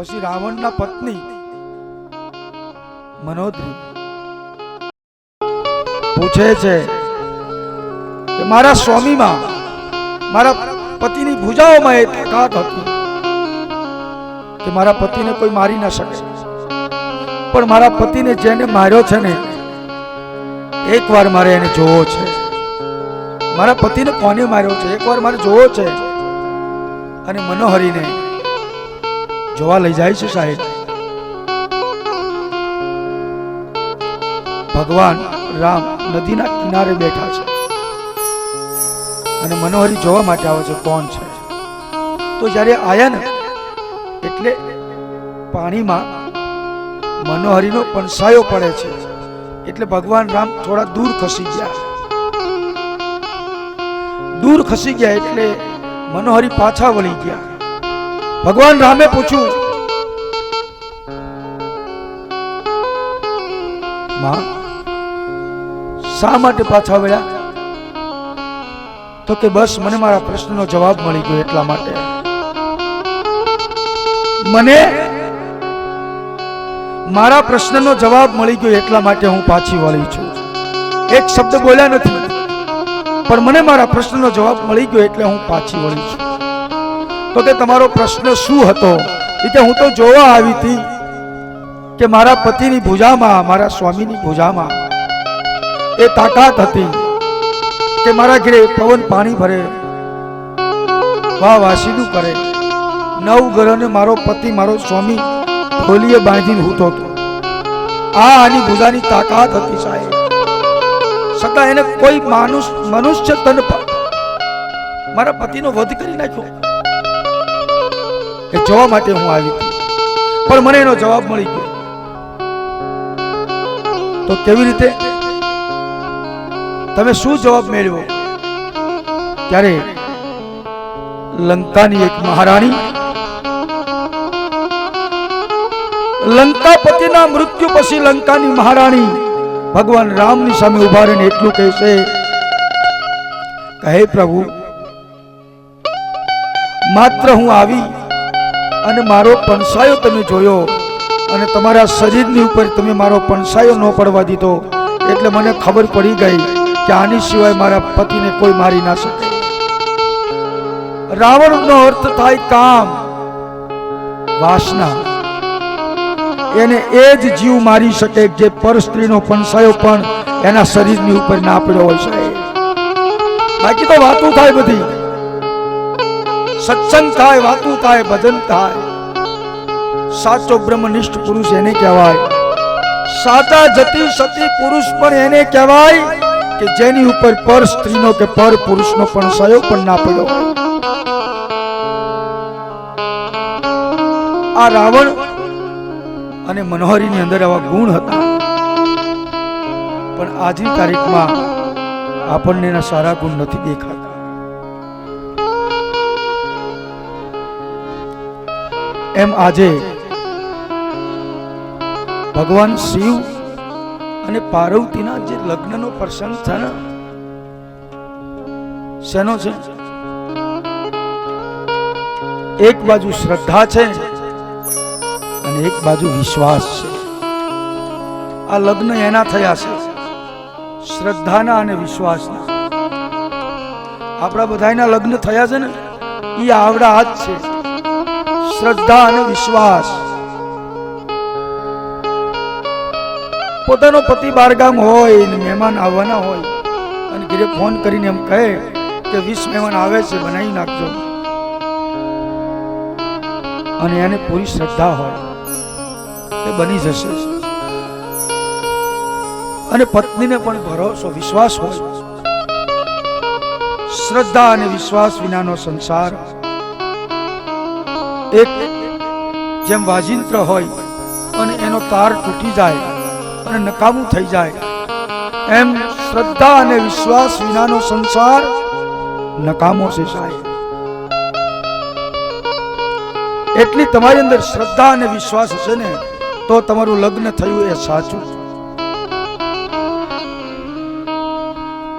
પછી રાવણના પત્ની મનોદરી પૂછે છે કે મારા સ્વામીમાં, મારા પતિની ભુજાઓમાં એ તાકાત હતી કે મારા પતિને કોઈ મારી ના શકે. પણ મારા પતિને જેને માર્યો છે ને, એકવાર મારે એને જોવો છે. મારા પતિને કોને માર્યો છે? એકવાર મારે જોવો છે. અને મનોહરીને જોવા લઈ જાય છે સાહેબ. ભગવાન રામ નદીના કિનારે બેઠા છે. અને મનોહરી જોવા માટે આવે છે, કોણ છે? તો જ્યારે આયા ને, એટલે પાણીમાં મનોહરીનો પણસાયો પડે છે. એટલે ભગવાન રામ થોડા દૂર ખસી ગયા. દૂર ખસી ગયા એટલે મનોહરી પાછા વળી ગયા. ભગવાન રામે પૂછ્યું શા માટે પાછા વળ્યા? તો કે બસ મને મારા પ્રશ્નનો જવાબ મળી ગયો એટલા માટે. મને મારા પ્રશ્નનો જવાબ મળી ગયો એટલા માટે હું પાછી વળી છું. એક શબ્દ બોલ્યા નથી. પણ મને મારા પ્રશ્નનો જવાબ મળી ગયો એટલે હું પાછી વળી છું. તો કે તમારો પ્રશ્ન શું હતો? એ કે હું તો જોવા આવી હતી. કે મારા પતિની ભુજામાં, મારા સ્વામીની ભુજામાં એ તાકાત હતી કે મારા ઘરે પવન પાણી ભરે વાહ વાસીનું કરે. નવ ગ્રહને મારો પતિ, મારો સ્વામી ખોલીએ બાંધીને હૂતો હતો. આ આની ભુજાની તાકાત હતી સાહેબ. છતાં એને કોઈ માનુષ, મનુષ્ય તન મારા પતિનો વધ કરી નાખ્યો. એ જોવા માટે હું આવી પણ મને એનો જવાબ મળી ગયો. તો કેવી રીતે? તમે શું જવાબ મેળવ્યો? ત્યારે લંકાની એક મહારાણી લંકાપતિના મૃત્યુ પછી લંકાની મહારાણી ભગવાન રામની સામે ઊભા રહીને એટલું કહે છે કહે પ્રભુ, માત્ર હું આવી અને મારો પંસાયો તમે જોયો. અને તમારા શરીરની ઉપર તમે મારો પણસાયો ન પડવા દીધો, એટલે મને ખબર પડી ગઈ કે આની સિવાય મારા પતિને કોઈ મારી ના શકે. રાવણનો અર્થ થાય કામ, વાસના. એને એ જ જીવ મારી શકે જે પર સ્ત્રીનો પણસાયો પણ એના શરીરની ઉપર ના પડ્યો હોય સાહેબ બાકી તો વાતું થાય બધી. સત્સંગ થાય, વાતું થાય, ભજન થાય. સાચો બ્રહ્મનિષ્ઠ પુરુષ એને કહેવાય. સાચા જતી સતી પુરુષ પણ એને કહેવાય કે જેની ઉપર પર સ્ત્રીનો કે પર પુરુષનો પણ સહયોગ પણ ના પડ્યો આ રાવણ અને મનોહરીની અંદર આવા ગુણ હતા. પણ આજની તારીખમાં આપણને એના સારા ગુણ નથી દેખાતા. એમ આજે ભગવાન શિવ અને પાર્વતીના જે લગ્નનો પ્રસંગ ને શેનો છે? એક બાજુ શ્રદ્ધા છે અને એક બાજુ વિશ્વાસ છે. આ લગ્ન એના થયા છે, શ્રદ્ધાના અને વિશ્વાસના. આપણા બધાના લગ્ન થયા છે ને, એ આવડા હાથ છે. શ્રદ્ધા અને વિશ્વાસ. પોતાનો પતિ બારગામ હોય મહેમાન આવવાના હોય, અને ઘરે ફોન કરીને એમ કહે કે વીસ મહેમાન આવે છે, બનાવી નાખજો. અને એને પૂરી શ્રદ્ધા હોય, એ બની જશે. અને પત્નીને પણ ભરોસો, વિશ્વાસ હોય. શ્રદ્ધા અને વિશ્વાસ વિનાનો સંસાર. એક જેમ વાજિંત્ર હોય, અને એનો તાર તૂટી જાય અને નકામું થઈ જાય. એમ શ્રદ્ધા અને વિશ્વાસ વિનાનો સંસાર નકામો છે સાહેબ. એટલી તમારી અંદર શ્રદ્ધા અને વિશ્વાસ હશે ને, તો તમારું લગ્ન થયું એ સાચું.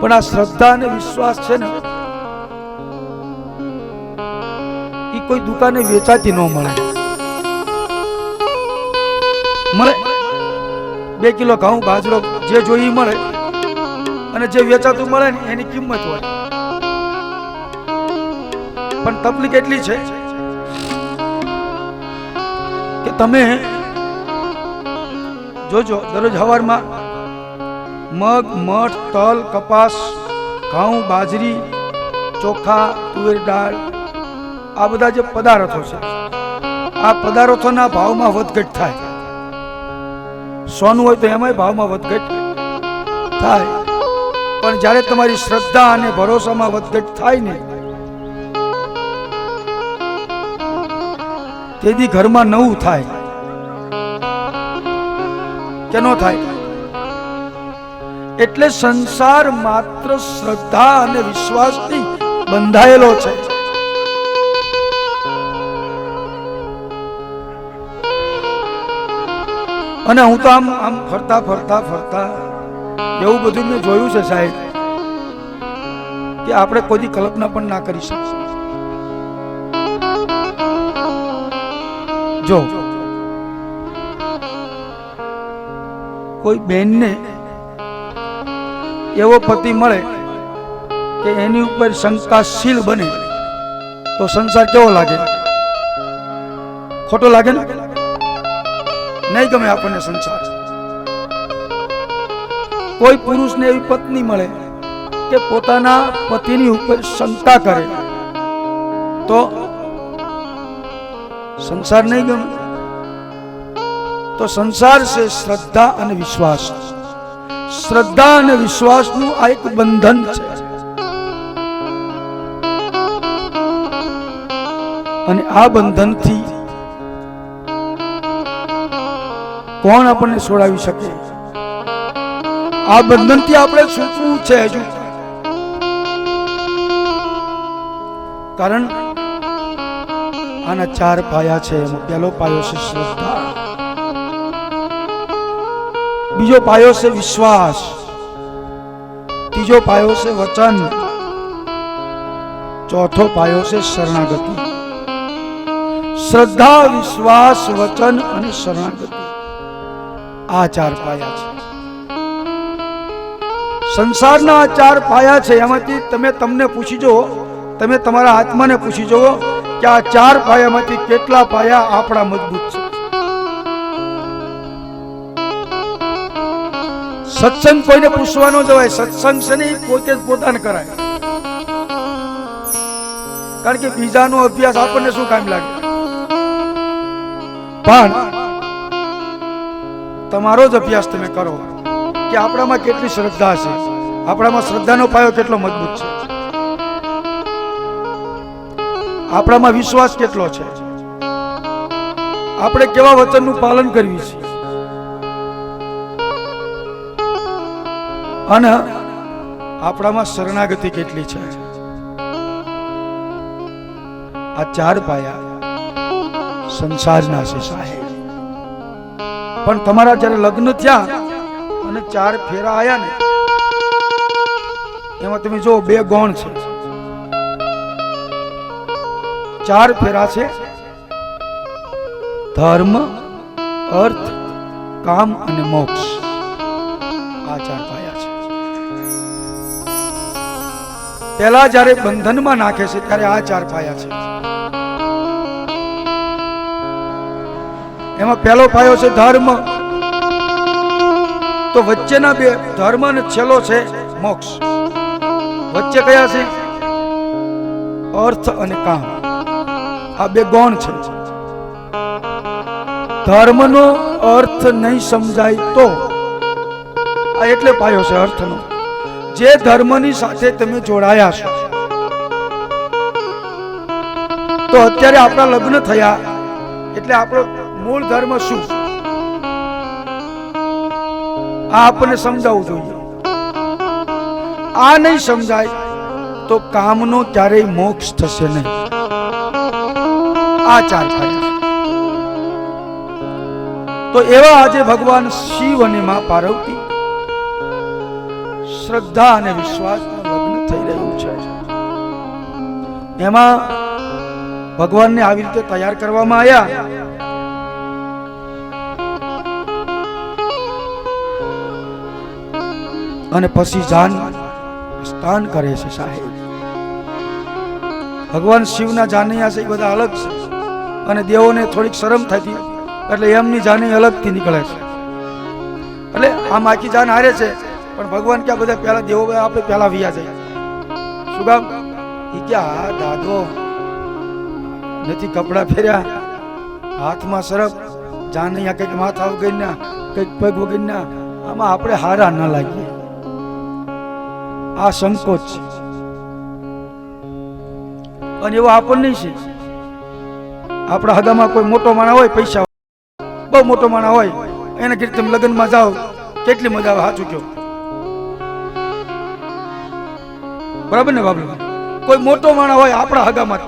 પણ આ શ્રદ્ધા અને વિશ્વાસ છે ને એ કોઈ દુકાને વેચાતી ન મળે. મળે બે કિલો ઘઉં, બાજરો જે જોઈએ મળે. અને જે વેચાતું મળે ને, એની કિંમત હોય. પણ તકલીફ એટલી છે કે તમે જોજો, દરરોજ હવારમાં મગ, મઠ, તલ, કપાસ, ઘઉં, બાજરી, ચોખા, તુવેર દાળ, આ બધા જે પદાર્થો છે, આ પદાર્થોના ભાવમાં વધઘટ થાય. સોનું હોય તો એમાંય ભાવમાં વધઘટ થાય. પણ જ્યારે તમારી શ્રદ્ધા અને ભરોસામાં વધઘટ થાય ને, તેથી ઘરમાં નવું થાય. કે ન થાય? એટલે સંસાર માત્ર શ્રદ્ધા અને વિશ્વાસથી બંધાયેલો છે. અને હું તો આમ આમ ફરતા ફરતા ફરતા એવું બધું મેં જોયું છે સાહેબ કે આપણે કોઈ કલ્પના પણ ના કરી શકીએ. જો, કોઈ બેનને એવો પતિ મળે કે એની ઉપર શંકાશીલ બને, તો સંસાર કેવો લાગે? ખોટો લાગે ને? નહીં ગમે આપણને સંસાર. કોઈ પુરુષને એવી પત્ની મળે કે પોતાના પતિની ઉપર શંકા કરે, તો સંસાર નહીં ગમે. તો સંસાર છે શ્રદ્ધા અને વિશ્વાસ. શ્રદ્ધા અને વિશ્વાસનું આ એક બંધન છે. અને આ બંધનથી કોણ આપણને છોડાવી શકે? આ બંધનથી આપણે છૂટવું છે હજુ. કારણ આના ચાર પાયા છે. પહેલો પાયો છે શ્રદ્ધા. બીજો પાયો છે વિશ્વાસ. ત્રીજો પાયો છે વચન. ચોથો પાયો છે શરણાગતિ. શ્રદ્ધા, વિશ્વાસ, વચન અને શરણાગતિ. આ ચાર પાયા છે. સંસારના આ ચાર પાયા છે, એમાંથી તમે તમને પૂછી જુઓ, તમે તમારા આત્માને પૂછી જુઓ કે આ ચાર પાયામાંથી કેટલા પાયા આપણા મજબૂત છે. સત્સંગ કોઈને પૂછવાનો જવાય સત્સંગ છે ને પોતે જ પોતાને કરાય. કારણ કે બીજાનો અભ્યાસ આપણને શું કામ લાગે? પણ તમારો જ અભ્યાસ તમે કરો કે આપણામાં કેટલી શ્રદ્ધા છે. આપણામાં શ્રદ્ધાનો પાયો કેટલો મજબૂત છે. આપણામાં વિશ્વાસ કેટલો છે. આપણે કેવા વચનનું પાલન કરવી છે. અને આપણામાં શરણાગતિ કેટલી છે. આ ચાર પાયા સંસારના છે સાહેબ. પણ તમારા જ્યારે લગ્ન થયા અને ચાર ફેરા આયા ને, એમાં તમે જો બે ગૌણ છે. ચાર ફેરા છે. ધર્મ, અર્થ, કામ અને મોક્ષ. આ ચાર પાયા છે. પહેલા જ્યારે બંધનમાં નાખે છે, ત્યારે આ ચાર પાયા છે. એમાં પહેલો પાયો છે ધર્મ. તો વચ્ચેના બે, ધર્મ અને છેલ્લો છે મોક્ષ. વચ્ચે કયા છે? અર્થ અને કામ. આ બે ગૌણ છે. ધર્મનો અર્થ નહીં સમજાય તો. આ એટલે પાયો છે અર્થનો. જે ધર્મની સાથે તમે જોડાયા છો. તો અત્યારે આપણા લગ્ન થયા. એટલે આપણો મૂળ ધર્મ શું? આ સમજાવવું જોઈએ. આ નહીં સમજાય તો કામનો ક્યારેય મોક્ષ થશે નહીં. આ ચાર તો એવા આજે ભગવાન શિવ અને મા પાર્વતી શ્રદ્ધા અને વિશ્વાસનું લગ્ન થઈ રહ્યું છે. એમાં ભગવાનને આવી રીતે તૈયાર કરવામાં આવ્યા. અને પછી જાન સ્થાન કરે છે સાહેબ. ભગવાન શિવના જાનૈયા છે એ બધા અલગ છે. અને દેવોને થોડીક શરમ થતી એટલે એમની જાની અલગથી નીકળે છે. એટલે આમ આખી જાન હારે છે, પણ ભગવાન ક્યાં બધા પહેલા દેવો આપણે પહેલા વિયા જાય શું કામ એ ક્યાં? દાદો. નથી કપડા ફેર્યા હાથમાં સરફ જાનૈયા કંઈક માથા વગરના કંઈક પગ વગરના આમાં આપણે હારા ન લાગીએ. આ સંકોચ છે. અને એવો આપણને છે. આપણા હગામાં કોઈ મોટો માણા હોય, પૈસા બહુ મોટો માણા હોય, એને કીધું, તમે લગ્નમાં જાઓ, કેટલી મજા આવે, સાચું કહો. બરાબર ને બાબુ કોઈ મોટો માણા હોય, આપણા હગામાં.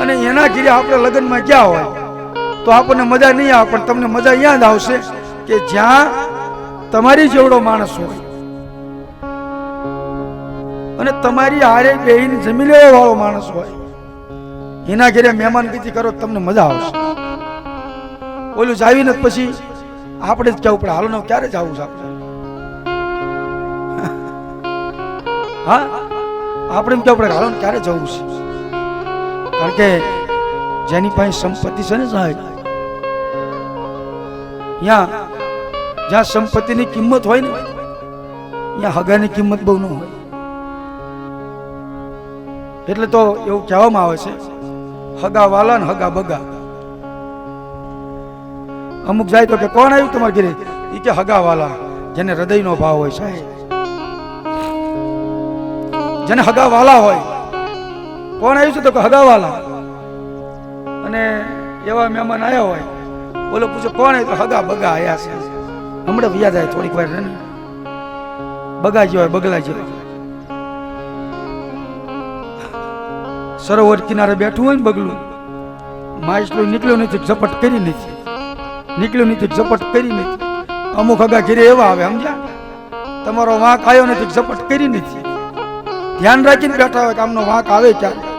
અને એના ઘીરે આપણે લગ્નમાં ગયા હોય, તો આપણને મજા નહીં આવે, પણ તમને મજા જ આવશે કે જ્યાં તમારી જેવડો માણસ હોય અને તમારી હારે બેહીને જમી લેવા વાળો માણસ હોય. એના ઘરે મહેમાનગતિ કરો તો તમને મજા આવશે. ઓલું જાવીને જ પછી આપણે જ કહેવું પડે, હાલો ક્યારે ક્યારે જવું છે આપણે? હા? આપણે એમ કહેવું પડે, હાલો ક્યારે જવું છે? કારણ કે જેની પાસે સંપત્તિ છે ને સાહેબ, ત્યાં જ્યાં સંપત્તિની કિંમત હોય ને, ત્યાં હગાની કિંમત બહુ ન હોય. એટલે તો એવું કહેવામાં આવે છે, હગા વાલા ને હગા બગા. અમુક જાય તો કે, કોણ આવ્યું તમારે ઘરે? એ કે, હગા વાલા. જેને હૃદયનો ભાવ હોય, સાહેબ. જેને હગા વાલા હોય, કોણ આવ્યું છે તો કે, હગા વાલા. અને એવા મહેમાન આવ્યા હોય, બોલો, પૂછો, કોણ આવ્યું? તો, હગા બગા આવ્યા છે. હમણાં વ્યાજ આવે થોડીક વાર બગા જેવા બગલા જેવા સરોવર કિનારે બેઠું હોય ને બગલું, માછલો નીકળ્યો નથી, ઝપટ કરી નથી. નીકળ્યો નથી, ઝપટ કરી નથી. અમુક અગા ઘેરે એવા આવે, સમજ્યા? તમારો વાંક આવ્યો નથી, ઝપટ કરી નથી. ધ્યાન રાખીને બેઠા હોય કે આમનો વાંક આવે ક્યારે